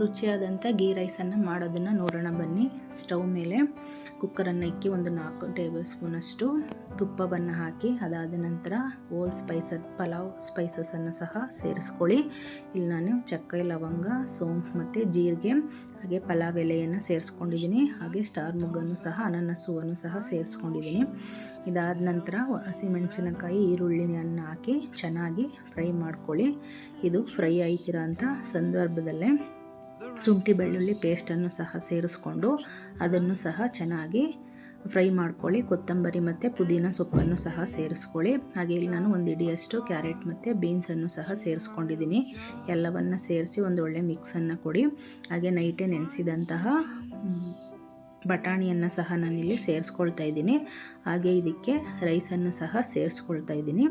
ರುಚಿಯಾದಂಥ ಗೀ ರೈಸನ್ನು ಮಾಡೋದನ್ನು ನೋಡೋಣ ಬನ್ನಿ. ಸ್ಟವ್ ಮೇಲೆ ಕುಕ್ಕರನ್ನು ಇಕ್ಕಿ ಒಂದು ನಾಲ್ಕು ಟೇಬಲ್ ಸ್ಪೂನಷ್ಟು ತುಪ್ಪವನ್ನು ಹಾಕಿ, ಅದಾದ ನಂತರ ಓಲ್ ಸ್ಪೈಸ ಪಲಾವ್ ಸ್ಪೈಸಸನ್ನು ಸಹ ಸೇರಿಸ್ಕೊಳ್ಳಿ. ಇಲ್ಲಿ ನಾನು ಚಕ್ಕೆ, ಲವಂಗ, ಸೋಂಪು ಮತ್ತು ಜೀರಿಗೆ, ಹಾಗೆ ಪಲಾವ್ ಎಲೆಯನ್ನು ಸೇರಿಸ್ಕೊಂಡಿದ್ದೀನಿ. ಹಾಗೆ ಸ್ಟಾರ್ ಮುಗ್ಗನ್ನು ಸಹ, ಅನನಸುವನ್ನು ಸಹ ಸೇರಿಸ್ಕೊಂಡಿದ್ದೀನಿ. ಇದಾದ ನಂತರ ಹಸಿಮೆಣಸಿನಕಾಯಿ ಈರುಳ್ಳಿಯನ್ನು ಹಾಕಿ ಚೆನ್ನಾಗಿ ಫ್ರೈ ಮಾಡ್ಕೊಳ್ಳಿ. ಇದು ಫ್ರೈ ಆಯ್ತಿರೋ ಸಂದರ್ಭದಲ್ಲೇ ಶುಂಠಿ ಬೆಳ್ಳುಳ್ಳಿ ಪೇಸ್ಟನ್ನು ಸಹ ಸೇರಿಸ್ಕೊಂಡು ಅದನ್ನು ಸಹ ಚೆನ್ನಾಗಿ ಫ್ರೈ ಮಾಡ್ಕೊಳ್ಳಿ. ಕೊತ್ತಂಬರಿ ಮತ್ತು ಪುದೀನ ಸೊಪ್ಪನ್ನು ಸಹ ಸೇರಿಸ್ಕೊಳ್ಳಿ. ಹಾಗೆ ಇಲ್ಲಿ ನಾನು ಒಂದು ಇಡಿಯಷ್ಟು ಕ್ಯಾರೆಟ್ ಮತ್ತು ಬೀನ್ಸನ್ನು ಸಹ ಸೇರಿಸ್ಕೊಂಡಿದ್ದೀನಿ. ಎಲ್ಲವನ್ನು ಸೇರಿಸಿ ಒಂದು ಒಳ್ಳೆ ಮಿಕ್ಸನ್ನು ಕೊಡಿ. ಹಾಗೆ ನೈಟೇ ನೆನೆಸಿದಂತಹ ಬಟಾಣಿಯನ್ನು ಸಹ ನಾನಿಲ್ಲಿ ಸೇರಿಸ್ಕೊಳ್ತಾ ಇದ್ದೀನಿ. ಹಾಗೆ ಇದಕ್ಕೆ ರೈಸನ್ನು ಸಹ ಸೇರಿಸ್ಕೊಳ್ತಾ ಇದ್ದೀನಿ.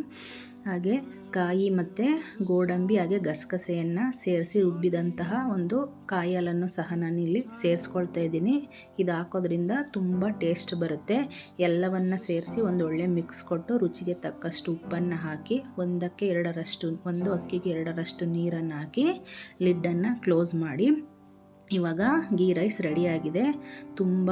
ಹಾಗೆ ಕಾಯಿ ಮತ್ತು ಗೋಡಂಬಿ ಹಾಗೆ ಗಸಗಸೆಯನ್ನು ಸೇರಿಸಿ ರುಬ್ಬಿದಂತಹ ಒಂದು ಕಾಯಿ ಹಾಲನ್ನು ಸಹ ನಾನಿಲ್ಲಿ ಸೇರಿಸ್ಕೊಳ್ತಾ ಇದ್ದೀನಿ. ಇದು ಹಾಕೋದ್ರಿಂದ ತುಂಬ ಟೇಸ್ಟ್ ಬರುತ್ತೆ. ಎಲ್ಲವನ್ನು ಸೇರಿಸಿ ಒಂದು ಒಳ್ಳೆ ಮಿಕ್ಸ್ ಕೊಟ್ಟು ರುಚಿಗೆ ತಕ್ಕಷ್ಟು ಉಪ್ಪನ್ನು ಹಾಕಿ ಒಂದಕ್ಕೆ ಎರಡರಷ್ಟು, ಒಂದು ಅಕ್ಕಿಗೆ ಎರಡರಷ್ಟು ನೀರನ್ನು ಹಾಕಿ ಲಿಡ್ಡನ್ನು ಕ್ಲೋಸ್ ಮಾಡಿ ಇವಾಗ ಗೀ ರೈಸ್ ರೆಡಿಯಾಗಿದೆ. ತುಂಬ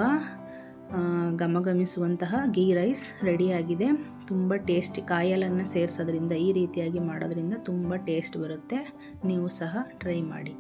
ಘಮಘಮಿಸುವಂತಹ ಗೀ ರೈಸ್ ರೆಡಿಯಾಗಿದೆ. ತುಂಬ ಟೇಸ್ಟಿ ಕಾಯಲನ್ನು ಸೇರಿಸೋದ್ರಿಂದ, ಈ ರೀತಿಯಾಗಿ ಮಾಡೋದ್ರಿಂದ ತುಂಬ ಟೇಸ್ಟ್ ಬರುತ್ತೆ. ನೀವು ಸಹ ಟ್ರೈ ಮಾಡಿ.